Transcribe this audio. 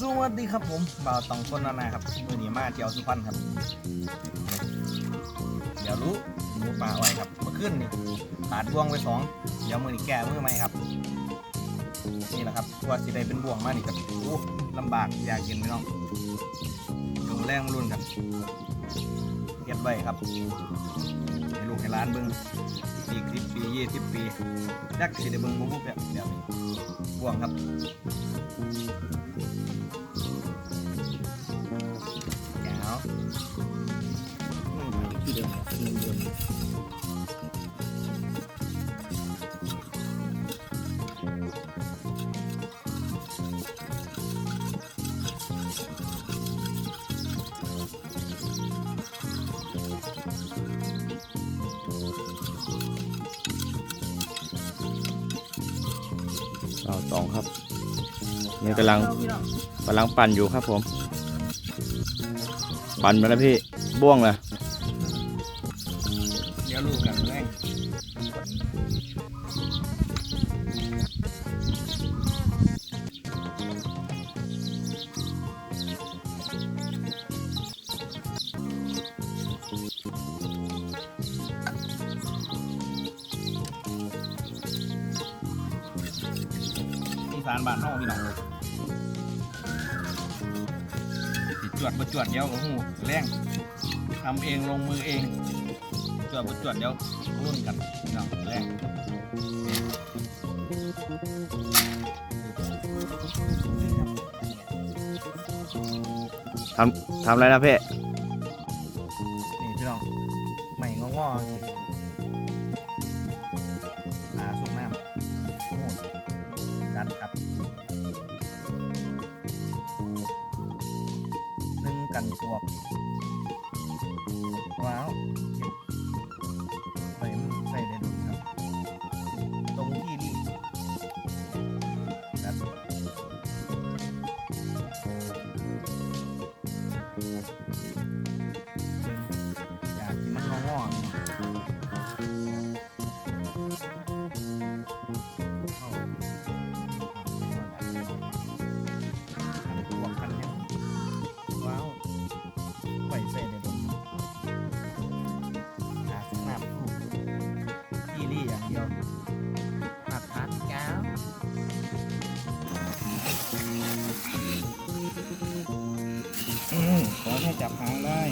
สวัสดีครับผมบ่าวตองคนนานาครับมือนี้มาเที่ยวสุพรรณครับ เดี๋ยวรู้หมูป่าไว้ครับเมื่อคืนนี่ขาดบ่วงไปสองเดี๋ยวมือนี้แก้มือใหม่ครับ นี่แหละครับว่าสิได้เป็นบ่วงมากนี่ครับโอ้ลำบากอยากกินพี่น้องถึงแรงรุ่นครับเก็บไว้ครับให้ลูกให้ร้านเบิ้งอีกสิบปียี่สิบปียักสิได้เบิ้งบุบแบบเดี๋ยวนี้ วงครับแก้วอืมที่เดิมที่เดิม เราสองครับนี่กำลังกำลังปั่นอยู่ครับผม ปั่นมาแล้วพี่บ้วงเลยเดี๋ยวลูกกันแรง สานบ้านเฮาพี่น้องสิจวดบ่จวดเดียวก็ฮู้แรงทำเองลงมือเองจวดบ่จวดเดียวรุ่นกันพี่น้องแรงทำทำอะไรนะเพ่นี่พี่น้องใหม่งองอๆ กันสวบว้ อืมขอแค่จับหางได้